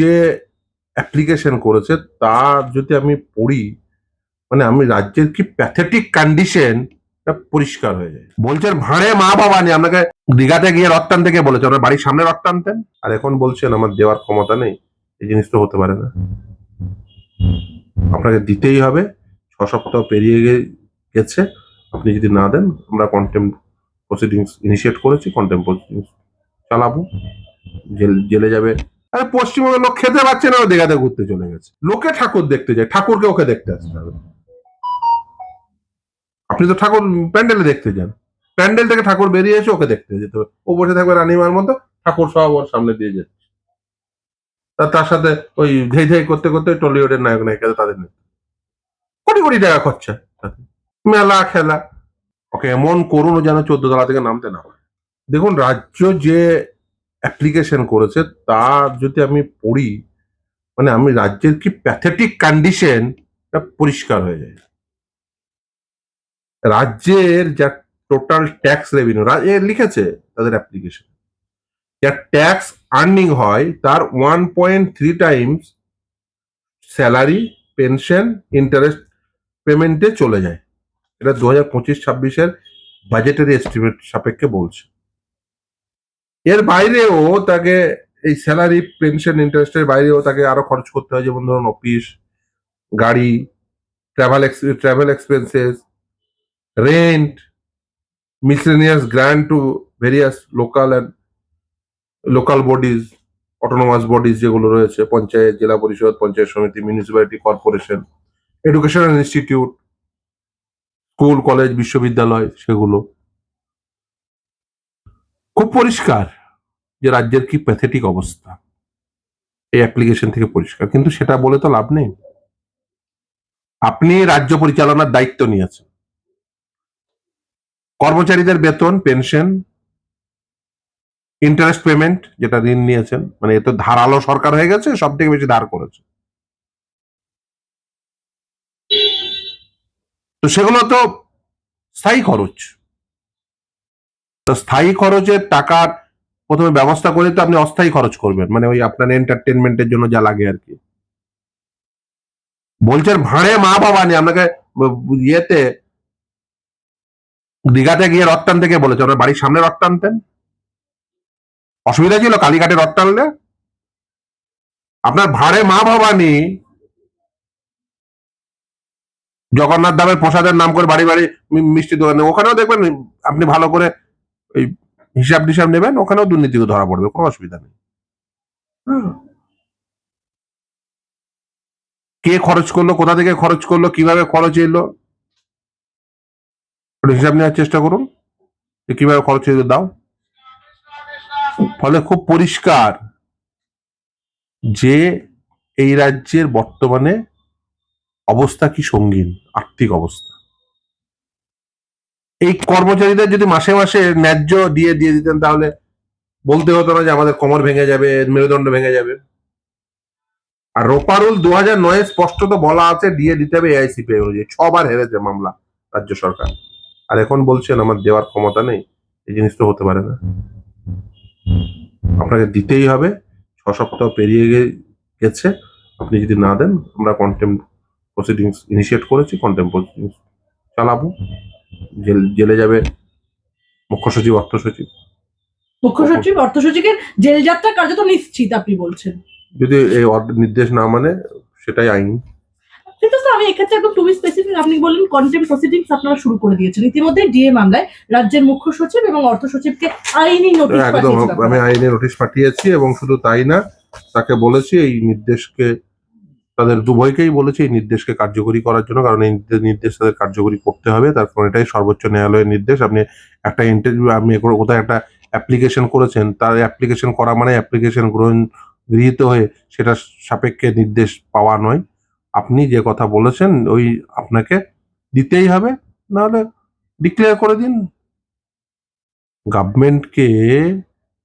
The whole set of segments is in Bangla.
যে অ্যাপ্লিকেশন করেছে তা যদি আমি পড়ি মানে আমি রাজ্যের কি প্যাথেটিক কন্ডিশন পরিষ্কার হয়ে যায়। বলছেন ভাঁড়ে মা বাবা নেই। আপনাকে দীঘাতে গিয়ে রথ টানতে কে বলেছে আপনার বাড়ির সামনে রথ টানতেন আর এখন বলছেন, আমার দেওয়ার ক্ষমতা নেই, এই জিনিস তো হতে পারে না। আপনাকে দিতেই হবে, ছ সপ্তাহ পেরিয়ে গেছে। আপনি যদি না দেন, আমরা কন্টেম প্রসিডিংস ইনিশিয়েট করেছি কন্টেম প্রসিডিংস চালাবো। জেল, জেলে যাবে আরে পশ্চিমবঙ্গের লোক খেতে পাচ্ছে না, ও দীঘাতে ঘুরতে চলে গেছে। লোকে ঠাকুর দেখতে যায়, ঠাকুরকে ওকে দেখতে আসতে হবে। আপনি তো ঠাকুর প্যান্ডেলে দেখতে যান। প্যান্ডেল থেকে ঠাকুর বেরিয়ে এসে ওকে দেখতে যেতে হবে। ও বসে থাকবে রানিমার মতো, ঠাকুর সব ওর সামনে দিয়ে যাচ্ছে। তা তার সাথে ওই ধেই ধেই করতে করতে টলিউডের নায়ক নায়িকা তাদের নিয়ে। কোটি কোটি টাকা খরচা মেলা, খেলা। ওকে এমন করুন যেন চোদ্দ তলা থেকে নামতে না হয় দেখুন, রাজ্য যে অ্যাপ্লিকেশন করেছে তা যদি আমি পড়ি মানে আমি রাজ্যের কি প্যাথেটিক কন্ডিশন পরিষ্কার হয়ে যায়। রাজ্যের যা টোটাল ট্যাক্স রেভিনিউ লিখেছে তাদের অ্যাপ্লিকেশন যা ট্যাক্স আর্নিং হয়, তার one point three times salary pension interest পেমেন্টে চলে যায়। এটা দু হাজার পঁচিশ ছাব্বিশের বাজেটারি এস্টিমেট সাপেক্ষে বলছে। এর বাইরেও তাকে এই স্যালারি পেনশন ইন্টারেস্টের বাইরেও তাকে আরও খরচ করতে হয়, যেমন ধরুন অফিস গাড়ি travel travel expenses rent miscellaneous grant to various local and local bodies autonomous bodies যেগুলো রয়েছে, পঞ্চায়েত, জেলা পরিষদ, পঞ্চায়েত সমিতি municipality corporation educational institute school college বিশ্ববিদ্যালয়, সেগুলো। খুব পরিষ্কার যে রাজ্যের কি প্যাথেটিক অবস্থা। এই অ্যাপ্লিকেশন থেকে পরিষ্কার। কিন্তু সেটা বলে তো লাভ নেই। আপনি রাজ্য পরিচালনার দায়িত্ব নিয়েছেন। কর্মচারীদের বেতন পেনশন ইন্টারেস্ট পেমেন্ট যেটা ঋণ নিয়েছেন মানে এ তো ধারালো সরকার হয়ে গেছে সব থেকে বেশি ধার করেছে। তো সেগুলো তো স্থায়ী খরচ। তো স্থায়ী খরচের টাকার প্রথমে ব্যবস্থা করে তো আপনি অস্থায়ী খরচ করবেন মানে ওই আপনার এন্টারটেনমেন্টের জন্য যা লাগে আর কি। বলছেন ভাঁড়ে মা বাবা নেই আপনাকে ইয়েতে, দীঘাতে গিয়ে রথ টানতে কে বলেছে, আপনার বাড়ির সামনে রথ টানতেন? অসুবিধা ছিল কালীঘাটে রথ টানলে? আপনার ভাঁড়ে মা ভবানী জগন্নাথ ধামের প্রসাদের নাম করে বাড়ি বাড়ি মিষ্টি দোকানে, ওখানেও দেখবেন, আপনি ভালো করে ওই হিসাব টিসাব নেবেন ওখানেও দুর্নীতি ধরা পড়বে কোনো অসুবিধা নেই। কে খরচ করল কোথা থেকে খরচ করল কীভাবে খরচ এলো? হিসাব নেওয়ার চেষ্টা করুন যে কীভাবে খরচ এলো দাও। ফলে খুব পরিষ্কার যে এই রাজ্যের বর্তমানে অবস্থা কি সঙ্গীন আর্থিক অবস্থা। এই কর্মচারীদের যদি মাসে মাসে ন্যায্য দিয়ে দিয়ে দিতেন, তাহলে বলতে হতো না যে আমাদের কোমর ভেঙে যাবে, মেরুদণ্ড ভেঙে যাবে। আর রোপারুল দু হাজার নয়ে স্পষ্টত বলা আছে, দিয়ে দিতে হবে এআইসিপি অনুযায়ী। ছবার হেরেছে মামলা রাজ্য সরকার। আর এখন বলছেন, আমার দেওয়ার ক্ষমতা নেই। এই জিনিস তো হতে পারে না। আপনাকে দিতেই হবে। ছ সপ্তাহ পেরিয়ে গেছে। আপনি যদি না দেন, আমরা কন্টেম্প প্রসিডিংস ইনিশিয়েট করেছি কন্টেম্প প্রসিডিংস চালাবো। জেল জেলে যাবে। মুখ্য সচিব অর্থ সচিব। মুখ্য সচিব অর্থ সচিবের জেল যাত্রা কার্যত নিশ্চিত আপনি বলছেন। যদি এই নির্দেশ না মানে সেটাই আইন। কিন্তু স্যার আমি এক্ষেত্রে একদম টু স্পেসিফিক আপনি বললেন কন্টেম্প প্রসিডিংস আপনারা শুরু করে দিয়েছেন। ইতিমধ্যে ডিএ মামলায় রাজ্যের মুখ্য সচিব এবং অর্থ সচিবকে আইনি নোটিশ একদম আমি। আইনে নোটিশ পাঠিয়েছি এবং শুধু তাই না তাকে বলেছি এই নির্দেশকে তাদের দুভয়কেই বলেছি এই নির্দেশকে কার্যকরী করার জন্য, কারণ এই নির্দেশ তাদের কার্যকরী করতে হবে। তার কারণ এটাই সর্বোচ্চ ন্যায়ালয়ের নির্দেশ। আপনি একটা ইন্টারভিউ আপনি কোথায় একটা অ্যাপ্লিকেশন করেছেন, তার অ্যাপ্লিকেশন করা মানে অ্যাপ্লিকেশন গ্রহণ গৃহীত হয়ে সেটা সাপেক্ষে নির্দেশ পাওয়া নয়। আপনি যে কথা বলেছেন, ওই আপনাকে দিতেই হবে। নাহলে ডিক্লেয়ার করে দিন। গভর্নমেন্টকে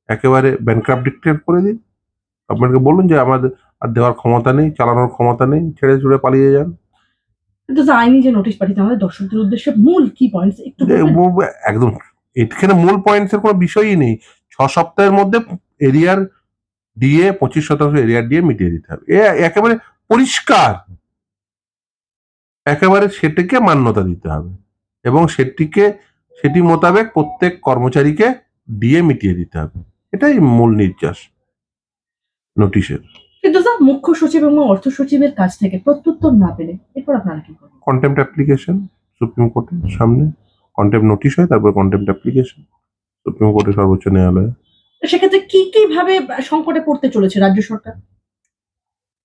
একেবারে ব্যানক্রাফট ডিক্লেয়ার করে দিন। গভর্নমেন্টকে বলুন যে আমাদের আর দেওয়ার ক্ষমতা নেই চালানোর ক্ষমতা নেই ছেড়ে ছুড়ে পালিয়ে যান। কিন্তু আইনি যে নোটিশ পাঠিয়েছে আমাদের দর্শকদের উদ্দেশ্যে মূল কি পয়েন্টস একটু একদম। এখানে মূল পয়েন্টস এর কোনো বিষয়ই নেই। ছ সপ্তাহের মধ্যে এরিয়ার দিয়ে পঁচিশ শতাংশ এরিয়া দিয়ে মিটিয়ে দিতে হবে। এ একেবারে পরিষ্কার। একেবারে সেটিকে মান্যতা দিতে হবে। এবং সেটিকে সেটি মোতাবেক প্রত্যেক কর্মচারীকে দিয়ে মিটিয়ে দিতে হবে। এটাই মূল নির্যাস নোটিশের কিন্তু স্যার মুখ্য সচিব এবং অর্থ সচিবের কাছ থেকে প্রত্যুত্তর না পেলে এরপর আপনারা কি করবেন? কন্টেম্প অ্যাপ্লিকেশন সুপ্রিম কোর্টের সামনে কন্টেম্প নোটিশ হয় তারপর কন্টেম্প অ্যাপ্লিকেশন সুপ্রিম কোর্টের সর্বোচ্চ ন্যায়ালয়ে। সেক্ষেত্রে কি কি ভাবে সংকটে পড়তে চলেছে রাজ্য সরকার?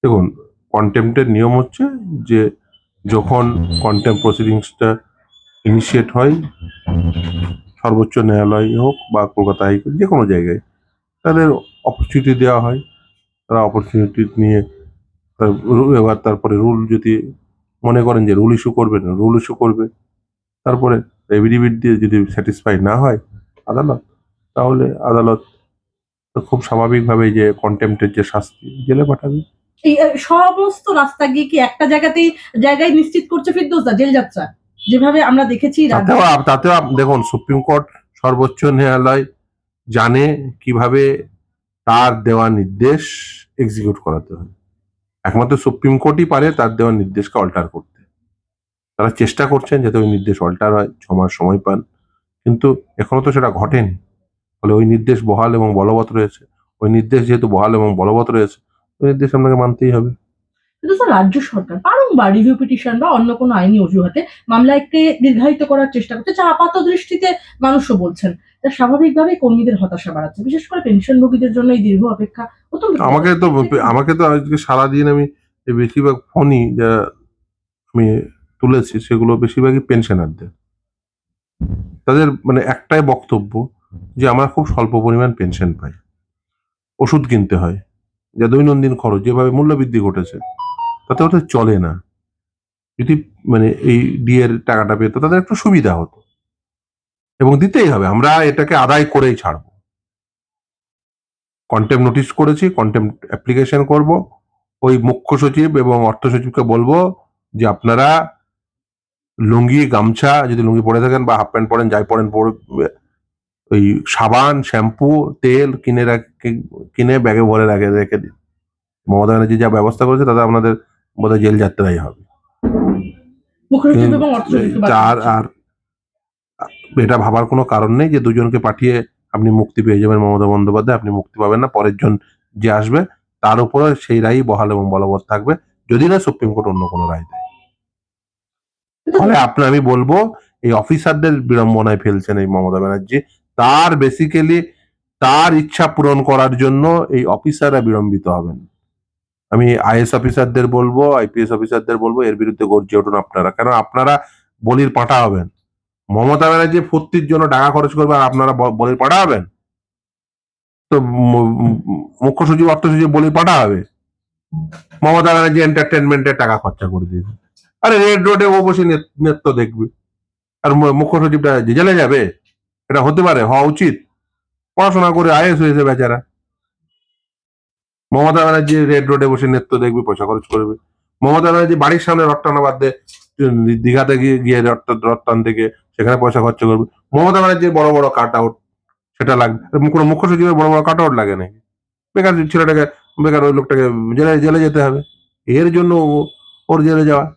দেখুন কন্টেম্পটের নিয়ম হচ্ছে যে যখন কন্টেম্প প্রসিডিংসটা ইনিশিয়েট হয় সর্বোচ্চ ন্যায়ালয় হোক বা কলকাতা হাইকোর্ট যে কোনো জায়গায় তাদের অপরচুনিটি দেওয়া হয়। তারা অপরচুনিটি নিয়ে এবার তারপরে রুল যদি মনে করেন যে রুল ইস্যু করবেন রুল ইস্যু করবে তারপরে এভিডিভিট দিয়ে যদি স্যাটিসফাই না হয় আদালত তাহলে আদালত খুব স্বাভাবিকভাবে যে কন্টেম্পটের যে শাস্তি জেলে পাঠাবে। এই সমস্ত রাস্তা গিয়ে কি একটা জায়গাতেই জায়গায় নিশ্চিত করছে ফিরদৌসদা জেল যাত্রা? যেভাবে আমরা দেখেছি তাতেও তাতেও দেখুন সুপ্রিম কোর্ট সর্বোচ্চ ন্যায়ালয় জানে কীভাবে তার দেওয়া নির্দেশ এক্সিকিউট করাতে হয়। একমাত্র সুপ্রিম কোর্টই পারে তার দেওয়া নির্দেশকে অল্টার করতে। তারা চেষ্টা করছেন যাতে ওই নির্দেশ অল্টার হয়, ছ সময় পান, কিন্তু এখনও তো সেটা ঘটেনি। ফলে ওই নির্দেশ বহাল এবং বলবৎ রয়েছে। ওই নির্দেশ যেহেতু বহাল এবং বলবৎ রয়েছে, ওই নির্দেশ আপনাকে মানতেই হবে। রাজ্য সরকার বারংবার রিভিউ পিটিশন বা অন্য কোনো আইনি অজুহাতে মামলাকে দীর্ঘায়িত করার চেষ্টা করছে যা আপাত দৃষ্টিতে মানুষও বলছেন। তা স্বাভাবিকভাবেই কর্মীদের হতাশা বাড়াচ্ছে বিশেষ করে পেনশনভোগীদের জন্য এই দীর্ঘ অপেক্ষা অত্যন্ত আমাকে তো আমাকে তো আজকে সারাদিন আমি বেশিরভাগ ফোনই যা আমি তুলেছি সেগুলো বেশিরভাগই পেনশনারদের। তাদের মানে একটাই বক্তব্য যে আমরা খুব স্বল্প পরিমাণ পেনশন পাই। ওষুধ কিনতে হয় যা দৈনন্দিন খরচ যেভাবে মূল্যবৃদ্ধি ঘটেছে। ওদের চলে না। যদি মানে এই ডিএর টাকাটা পেতো, তাদের একটু সুবিধা হতো। এবং দিতেই হবে, আমরা এটাকে আদায় করেই ছাড়বো। কন্টেম নোটিশ করেছি কন্টেম অ্যাপ্লিকেশন করব। ওই মুখ্য সচিব এবং অর্থ সচিবকে বলব যে, আপনারা লুঙ্গি, গামছা, যদি লুঙ্গি পরে থাকেন বা হাফ প্যান্ট পরেন, যাই পরেন, পরে, ওই সাবান, শ্যাম্পু, তেল কিনে রাখ- কিনে ব্যাগে ভরে রাখে রেখে দিন। মমতা ব্যানার্জি যা ব্যবস্থা করেছে, তাতে আপনাদের বোধহয় জেল যাত্রাই হবে। বাদ আর এটা ভাবার কোনো কারণ নেই যে দুজনকে পাঠিয়ে আপনি মুক্তি পেয়ে যাবেন মমতা বন্দ্যোপাধ্যায় আপনি মুক্তি পাবেন না। পরের জন যে আসবে তার উপরে সেই রায়ই বহাল এবং বলবৎ থাকবে। যদি না সুপ্রিম কোর্ট অন্য কোনো রায় দেয়। ফলে আপনার আমি বলব এই অফিসারদের বিড়ম্বনায় ফেলছেন এই মমতা ব্যানার্জি। তার বেসিক্যালি তার ইচ্ছা পূরণ করার জন্য এই অফিসাররা বিড়ম্বিত হবেন। আমি আইএস অফিসারদের বলব আইপিএস অফিসারদের বলব, এর বিরুদ্ধে গর্জে উঠুন আপনারা। কেন আপনারা বলির পাঠা হবেন। মমতা ব্যানার্জি ফুর্তির জন্য টাকা খরচ করবে আর আপনারা বলির পাঠা হবেন? তো মুখ্য সচিব, অর্থ সচিব বলির পাঠা হবে? মমতা ব্যানার্জি এন্টারটেনমেন্টের টাকা খরচা করে দিয়েছে। আরে রেড রোডে ও বসে নেত- নৃত্য দেখবে। আর মুখ্য সচিবটা জেলে যাবে? এটা হতে পারে, হওয়া উচিত। পড়াশোনা করে আইএস হয়েছে বেচারা। মমতা ব্যানার্জি রেড রোডে বসে নৃত্য দেখবে, পয়সা খরচ করবে। মমতা ব্যানার্জি বাড়ির সামনে রট্টানা বাদ দিয়ে দীঘাতে গিয়ে গিয়ে রট- রট্টান থেকে সেখানে পয়সা খরচ করবে। মমতা ব্যানার্জির বড় বড় কাট আউট সেটা লাগবে কোনো মুখ্য সচিবের বড় বড় কাট আউট লাগে নাকি? বেকার ছেলেটাকে, বেকার ওই লোকটাকে জেলে জেলে যেতে হবে। এর জন্য ওর জেলে যাওয়া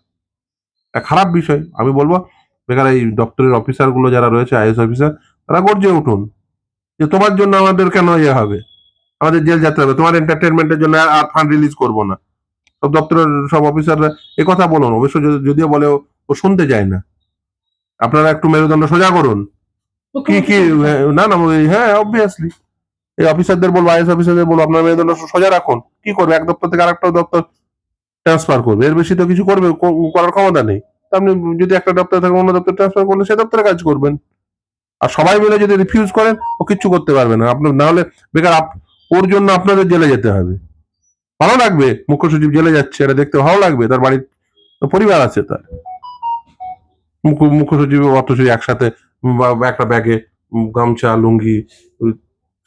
খারাপ বিষয়। আমি বলব, বেকার এই দপ্তরের অফিসারগুলো যারা রয়েছে আইএস অফিসার তারা গর্জে উঠুন যে তোমার জন্য আমাদের কেন ইয়ে হবে? আমাদের জেল যেতে হবে। তোমার এন্টারটেনমেন্টের জন্য আর- ফান্ড রিলিজ করব না। সব দপ্তরের সব অফিসাররা এ কথা বলুন অবশ্য যদিও বলে ও- শুনতে চায় না। আপনারা একটু মেরুদণ্ড সোজা করুন। কি কি না না হ্যাঁ অবভিয়াসলি এই অফিসারদের বলব আইএস অফিসারদের বলব আপনার মেরুদণ্ড সোজা রাখুন। কি করবে? এক দপ্তর থেকে আরেকটা দপ্তর ট্রান্সফার করবে। এর বেশি তো কিছু করবে করার ক্ষমতা নেই। আপনি যদি একটা দপ্তর থেকে অন্য দপ্তর ট্রান্সফার করলে সে দপ্তরে কাজ করবেন। আর সবাই মিলে যদি রিফিউজ করেন ও কিচ্ছু করতে পারবে না। আপনার না হলে বেকার আপ- ওর জন্য আপনাদের জেলে যেতে হবে। ভালো লাগবে? মুখ্য সচিব জেলে যাচ্ছে, এটা দেখতে ভালো লাগবে। তার বাড়ির পরিবার আছে তার। মুখ্য মুখ্য সচিব অর্থ সচিব একসাথে একটা ব্যাগে গামছা, লুঙ্গি,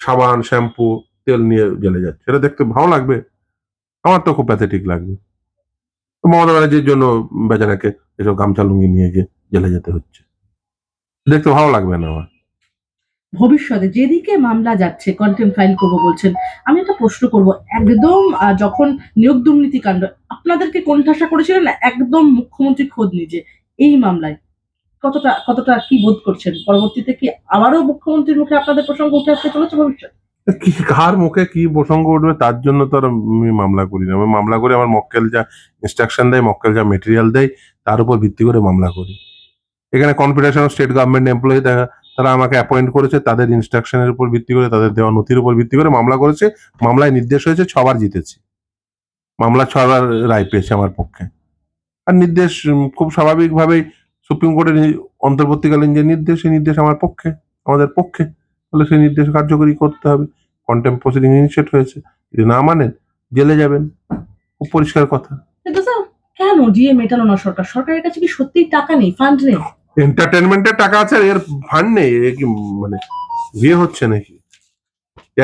সাবান, শ্যাম্পু, তেল নিয়ে জেলে যাচ্ছে। এটা দেখতে ভালো লাগবে? আমার তো খুব প্যাথেটিক লাগবে। মমতা ব্যানার্জির জন্য বেচারাকে এসব গামছা, লুঙ্গি নিয়ে গিয়ে জেলে যেতে হচ্ছে। দেখতে ভালো লাগবে না আমার। ভবিষ্যতে যেদিকে মামলা যাচ্ছে কন্টেম্প ফাইল করব বলছেন, আমি একটা প্রশ্ন করব। একদম যখন নিয়োগ দুর্নীতি কাণ্ড, আপনাদেরকে কোণঠাসা করেছিলেন একদম মুখ্যমন্ত্রী খোদ নিজে। এই মামলায় কতটা কতটা কি বোধ করছেন? পরবর্তীতে কি আবারও মুখ্যমন্ত্রীর মুখে আপনাদের প্রসঙ্গ উঠে আসতে চলেছে ভবিষ্যৎ কি, কার মুখে কি প্রসঙ্গ উঠবে তার জন্য তো আর আমি মামলা করি না। আমি মামলা করে আমার মক্কেল যা ইনস্ট্রাকশন দেয়, মক্কেল যা মেটেরিয়াল দেয়, তার উপর ভিত্তি করে মামলা করি। এখানে confederation of state government employee তারা আমাকে অ্যাপয়েন্ট করেছে, তাদের ইনস্ট্রাকশনের উপর ভিত্তি করে, তাদের দেওয়া নথির উপর ভিত্তি করে মামলা করেছে। মামলায় নির্দেশ হয়েছে, ছবার জিতেছি। মামলা ছবার রায় পেয়েছে আমার পক্ষে। আর নির্দেশ খুব স্বাভাবিকভাবেই সুপ্রিম কোর্টের অন্তর্বর্তীকালীন যে নির্দেশ, সেই নির্দেশ আমার পক্ষে, আমাদের পক্ষে। তাহলে সেই নির্দেশ কার্যকরী করতে হবে। কন্টেম্প প্রসিডিং ইনিশিয়েট হয়েছে। যদি না মানেন, জেলে যাবেন। খুব পরিষ্কার কথা। কেন? ডিএ মেটালো না সরকার? সরকারের কাছে কি টাকা নেই ফান্ড নেই? এন্টারটেনমেন্টের টাকা আছে আর এর ফান্ড নেই কি মানে বিয়ে হচ্ছে নাকি?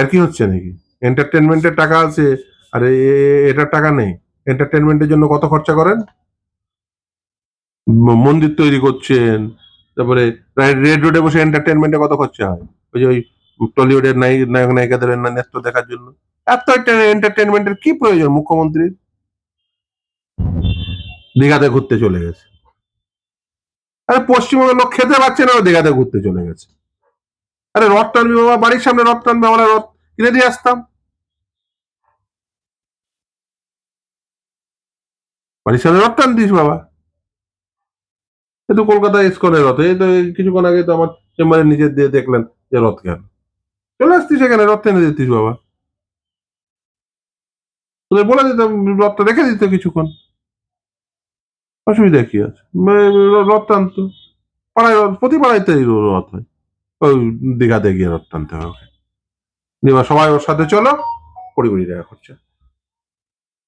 আর কি হচ্ছে নাকি? এন্টারটেনমেন্টের টাকা আছে, আর এটার টাকা নেই। এন্টারটেনমেন্টের জন্য কত খরচা করেন? মন্দির তৈরি করছেন, তারপরে রেড রোডে বসে এন্টারটেনমেন্টে কত খরচা হয়? ওই যে ওই টলিউডের নায়ক নায়ক, নায়িকাদের না নৃত্য দেখার জন্য। এত এন্টারটেনমেন্টের কি প্রয়োজন মুখ্যমন্ত্রীর? দীঘাতে ঘুরতে চলে গেছে। আরে পশ্চিমবঙ্গের লোক খেতে পাচ্ছে না, ও দীঘাতে ঘুরতে চলে গেছে। আরে রথ টানবি বাবা, বাড়ির সামনে রথ টানবে, আমরা রথ কিনে দিয়ে আসতাম। বাড়ির সামনে রথ টান দিস বাবা? এই তো কলকাতা ইস্কনের রথ, এই তো কিছুক্ষণ আগে তো আমার চেম্বারের নিচে দিয়ে দেখলেন যে রথ কেন। চলে আসতিস এখানে, রথ টেনে দিতিস বাবা। তোদের বলে দিতাম, রথটা রেখে দিত কিছুক্ষণ। অসুবিধা কি আছে? রথ টানতো পাড়ায়, প্রতি পাড়াইতেই রথ হয়। ওই দীঘাতে গিয়ে রথ টানতে হবে ওকে। এবার সবাই ওর সাথে চলো, কুড়ি কুড়ি টাকা খরচা।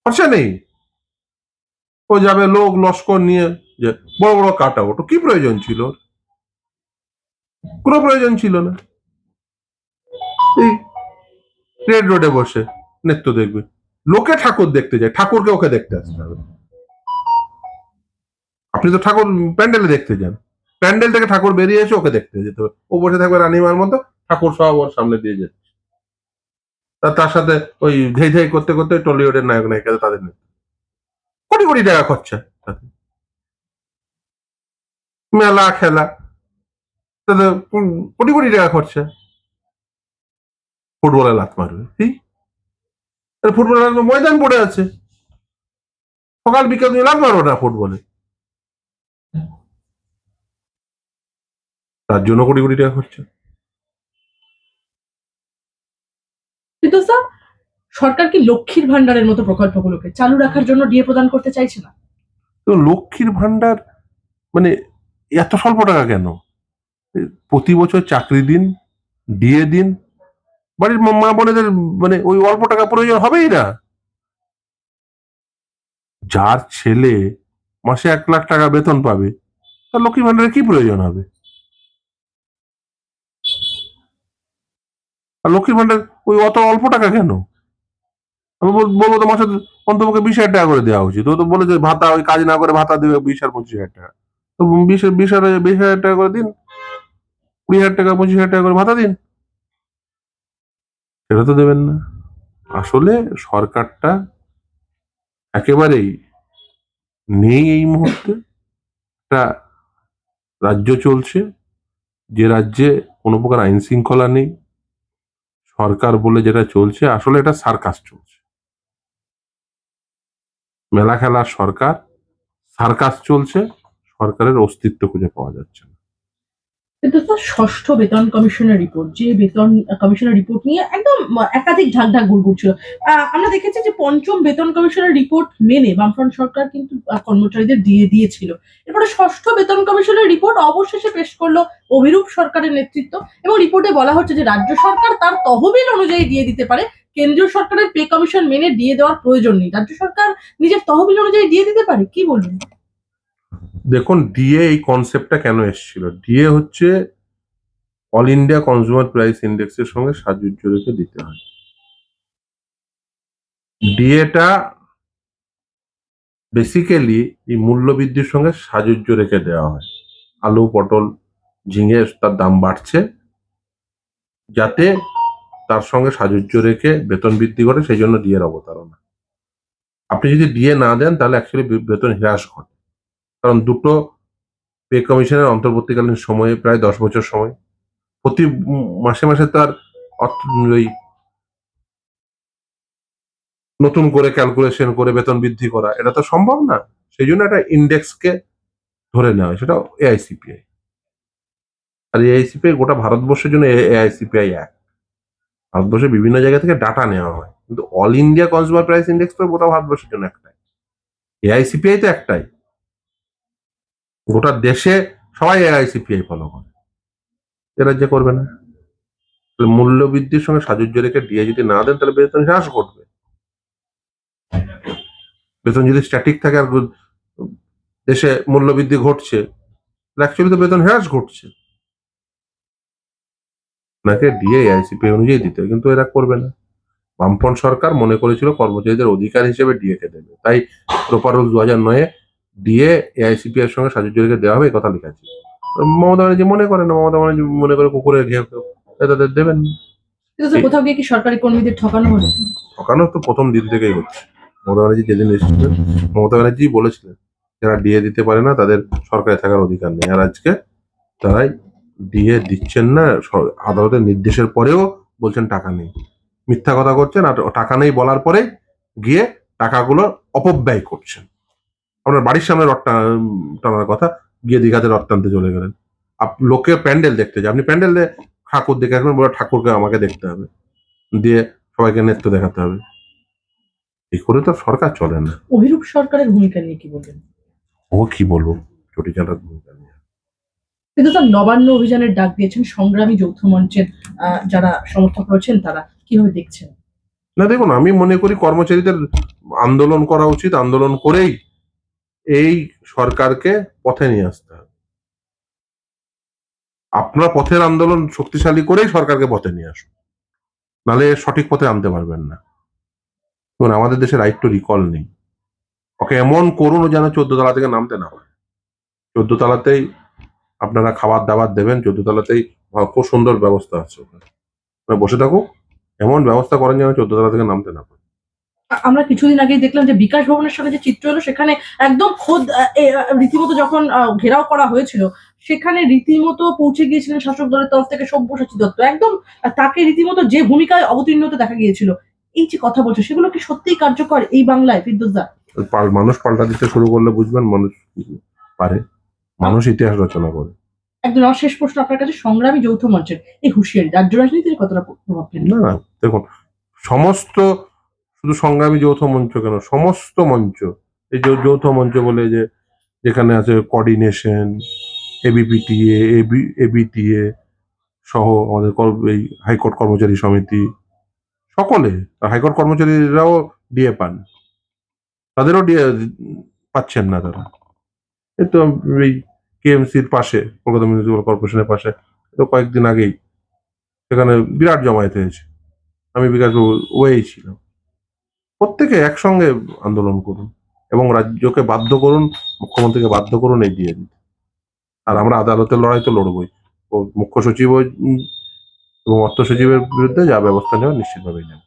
খরচা নেই। ও যাবে লোক, লস্কর নিয়ে, যে বড় বড় কাটা ওটো কি প্রয়োজন ছিল ওর? কোনো প্রয়োজন ছিল না। এই রেড রোডে বসে, নৃত্য দেখবে। লোকে ঠাকুর দেখতে যায়। ঠাকুরকে ওকে দেখতে আসতে হবে। আপনি তো ঠাকুর প্যান্ডেলে দেখতে যান। প্যান্ডেল থেকে ঠাকুর বেরিয়ে এসে ওকে দেখতে যেতে হবে। ও বসে থাকবে রানিমার মতো, ঠাকুর সব ওর সামনে দিয়ে যাচ্ছে তা তার সাথে ওই ধেই ধেই করতে করতে টলিউডের নায়ক নায়িকা তাদের নিয়ে কোটি কোটি টাকা খরচা মেলা, খেলা, তাদের কোটি কোটি টাকা খরচা। ফুটবলে লাত মারবে। আরে ফুটবলের ময়দান পড়ে আছে। সকাল বিকাল তুমি লাত মারো না ফুটবলে। তার জন্য কোটি কোটি টাকা খরচা। কিন্তু স্যার সরকার কি লক্ষ্মীর ভান্ডারের মতো প্রকল্পগুলোকে চালু রাখার জন্য ডিএ প্রদান করতে চাইছে না? তো লক্ষ্মীর ভান্ডার মানে এত স্বল্প টাকা কেন? প্রতি বছর চাকরি দিন দিয়ে দিন বাড়ির মা মা বোনেদের মানে ওই অল্প টাকা প্রয়োজন হবেই না। যার ছেলে মাসে এক লাখ টাকা বেতন পাবে। তার লক্ষ্মী ভান্ডারের কি প্রয়োজন হবে? আর লক্ষ্মীর ভান্ডার ওই অত অল্প টাকা কেন? আমি বল- বলব তো মাসে অন্তপক্ষে বিশ হাজার টাকা করে দেওয়া উচিত। ও তো বলে যে ভাতা ওই কাজ না করে ভাতা দেবে বিশ আর পঁচিশ হাজার টাকা। তো বিশ বিশ হাজার বিশ হাজার টাকা করে দিন। কুড়ি হাজার টাকা, পঁচিশ হাজার টাকা করে ভাতা দিন। সেটা তো দেবেন না। আসলে সরকারটা একেবারেই নেই এই মুহূর্তে। একটা রাজ্য চলছে, যে রাজ্যে কোনো প্রকার আইন শৃঙ্খলা নেই। সরকার বলে যেটা চলছে, আসলে এটা সার্কাস চলছে। মেলা খেলার সরকার, সার্কাস চলছে, সরকারের অস্তিত্ব খুঁজে পাওয়া যাচ্ছে না। কিন্তু স্যার ষষ্ঠ বেতন কমিশনের রিপোর্ট যে বেতন কমিশনের রিপোর্ট নিয়ে একদম একাধিক ঢাক ঢাক গুড়গুড় ছিল। আমরা দেখেছি যে পঞ্চম বেতন কমিশনের রিপোর্ট মেনে বামফ্রন্ট সরকার কিন্তু কর্মচারীদের দিয়ে দিয়েছিল। এরপরে ষষ্ঠ বেতন কমিশনের রিপোর্ট অবশেষে পেশ করল অভিরূপ সরকারের নেতৃত্ব এবং রিপোর্টে বলা হচ্ছে যে রাজ্য সরকার তার তহবিল অনুযায়ী দিয়ে দিতে পারে। কেন্দ্রীয় সরকারের পে কমিশন মেনে দিয়ে দেওয়ার প্রয়োজন নেই। রাজ্য সরকার নিজের তহবিল অনুযায়ী দিয়ে দিতে পারে? কি বলবেন? দেখুন ডিএ এই কনসেপ্টটা কেন এসেছিল? ডিএ হচ্ছে অল ইন্ডিয়া কনজিউমার প্রাইস ইন্ডেক্সের সঙ্গে সাজুজ্য রেখে দিতে হয়। ডিএটা বেসিক্যালি এই মূল্যবৃদ্ধির সঙ্গে সাজুজ্য রেখে দেওয়া হয়। আলু, পটল, ঝিঙে, তার দাম বাড়ছে, যাতে তার সঙ্গে সাজুজ্য রেখে বেতন বৃদ্ধি করে সেই জন্য ডিএর অবতারণা। আপনি যদি ডিএ না দেন, তাহলে অ্যাকচুয়ালি বেতন হ্রাস ঘটে। কারণ দুটো পে কমিশনের অন্তর্বর্তীকালীন সময়ে, প্রায় দশ বছর সময়। প্রতি মাসে মাসে তার অর্থ ওই নতুন করে ক্যালকুলেশন করে বেতন বৃদ্ধি করা, এটা তো সম্ভব না। সেই জন্য একটা ইন্ডেক্সকে ধরে নেওয়া হয়, সেটা এআইসিপিআই আর এআইসিপিআই গোটা ভারতবর্ষের জন্য এআইসিপিআই এক। ভারতবর্ষের বিভিন্ন জায়গা থেকে ডাটা নেওয়া হয়। কিন্তু all India consumer price index তো গোটা ভারতবর্ষের জন্য একটাই। এআইসিপিআই তো একটাই। গোটা দেশে সবাই এআইসিপিআই ফলো করে। এরা যে করবে না। মূল্য বৃদ্ধির সঙ্গে সাজুজ্য রেখে ডিএ যদি না দেন, তাহলে বেতন হ্রাস ঘটবে। বেতন যদি স্ট্যাটিক থাকে আর দেশে মূল্য বৃদ্ধি ঘটছে অ্যাকচুয়ালি তো বেতন হ্রাস ঘটছে। নাকি ডিএ আইসিপি অনুযায়ী দিতে কিন্তু এরা করবে না। বামফ্রন্ট সরকার মনে করেছিল কর্মচারীদের অধিকার হিসেবে ডিএ কে দেবে। তাই প্রপার রুল দু হাজার নয়ে ডিএ এআইসিপি এর সঙ্গে সাজু রেখে দেওয়া হবে কথা লেখা আছে। মমতা ব্যানার্জি মনে করে না মমতা ব্যানার্জি মনে করে কুকুরের ঘেউ কেউ তাদের দেবেন। কোথাও গিয়ে কি সরকারি কর্মীদের ঠকানো হলো ঠকানো তো প্রথম দিন থেকেই হচ্ছে। মমতা ব্যানার্জি যেদিন এসেছিলেন মমতা ব্যানার্জি বলেছিলেন যারা ডিএ দিতে পারে না তাদের সরকারে থাকার অধিকার নেই। আর আজকে তারাই ডিএ দিচ্ছেন না আদালতের নির্দেশের পরেও বলছেন টাকা নেই। মিথ্যা কথা করছেন আর টাকা নেই বলার পরে গিয়ে টাকাগুলো অপব্যয় করছেন। আপনার বাড়ির সামনে রড টানার কথা গিয়ে দীঘাতে রড টানতে চলে গেলেন। আপ- লোকে প্যান্ডেল দেখতে যায়। আপনি প্যান্ডেলে ঠাকুর দেখে আসবেন বলে ঠাকুরকে আমাকে দেখতে হবে। দিয়ে সবাইকে নৃত্য দেখাতে হবে। এই করে তো সরকার চলে না। অভিরূপ সরকারের ভূমিকা নিয়ে কি বলবেন? ও কি বলব? চটি চালার ভূমিকা নিয়ে। কিন্তু স্যার নবান্ন অভিযানের ডাক দিয়েছেন সংগ্রামী যৌথ মঞ্চের যারা সমর্থক রয়েছেন তারা কীভাবে দেখছেন? না দেখুন আমি মনে করি কর্মচারীদের আন্দোলন করা উচিত। আন্দোলন করেই এই সরকারকে পথে নিয়ে আসতে হবে। আপনার পথের আন্দোলন শক্তিশালী করেই সরকারকে পথে নিয়ে আসুন। নালে সঠিক পথে আনতে পারবেন না। দেখুন, আমাদের দেশে রাইট টু রিকল নেই। ওকে এমন করুন যেন চোদ্দ তলা থেকে নামতে না হয় চোদ্দ তলাতেই আপনারা খাবার দাবার দেবেন, চোদ্দ তলাতেই খুব সুন্দর ব্যবস্থা আছে ওখানে। বসে থাকুক। এমন ব্যবস্থা করেন যেন চোদ্দ তলা থেকে নামতে না পারে। আমরা কিছুদিন আগেই দেখলাম যে বিকাশ ভবনের সামনে যে চিত্র এলো সেখানে একদম খোদ রীতিমতো যখন ঘেরাও করা হয়েছিল সেখানে রীতিমতো পৌঁছে গিয়েছিলেন শাসক দলের তরফ থেকে সব্যসাচী দত্ত। একদম তাকে রীতিমতো যে ভূমিকায় অবতীর্ণ হতে দেখা গিয়েছিল এই যে কথা বলছো সেগুলো কি সত্যিই কার্যকর এই বাংলায় ফিরদোসদা পাল- মানুষ পাল্টা দিতে শুরু করলে বুঝবেন মানুষ পারে। মানুষ ইতিহাস রচনা করে। একদম আমার শেষ প্রশ্ন আপনার কাছে সংগ্রামী যৌথ মঞ্চের এই হুঁশিয়ারি রাজ্য রাজনীতির কতটা প্রভাব না দেখুন সমস্ত শুধু সংগ্রামী যৌথ মঞ্চ কেন? সমস্ত মঞ্চ, এই যৌথ মঞ্চ বলে যে, যেখানে আছে কোঅর্ডিনেশন এবিপিটিএ এবি এবিটিএ সহ আমাদের এই হাইকোর্ট কর্মচারী সমিতি, সকলে হাইকোর্ট কর্মচারীরাও ডিএ পান। তাদেরও ডিএ পাচ্ছেন না তারা। এই তো এই কেএমসির পাশে, কলকাতা মিউনিসিপ্যাল কর্পোরেশনের পাশে তো কয়েকদিন আগেই, সেখানে বিরাট জমায়েত হয়েছে। আমি বিকাশ ওয়েই ছিলাম। প্রত্যেকে একসঙ্গে আন্দোলন করুন এবং রাজ্যকে বাধ্য করুন, মুখ্যমন্ত্রীকে বাধ্য করুন এই দিয়ে দিতে আর আমরা আদালতের লড়াই তো লড়বই। ও মুখ্য সচিব এবং অর্থ সচিবের বিরুদ্ধে যা ব্যবস্থা নেওয়া নিশ্চিতভাবেই নেব।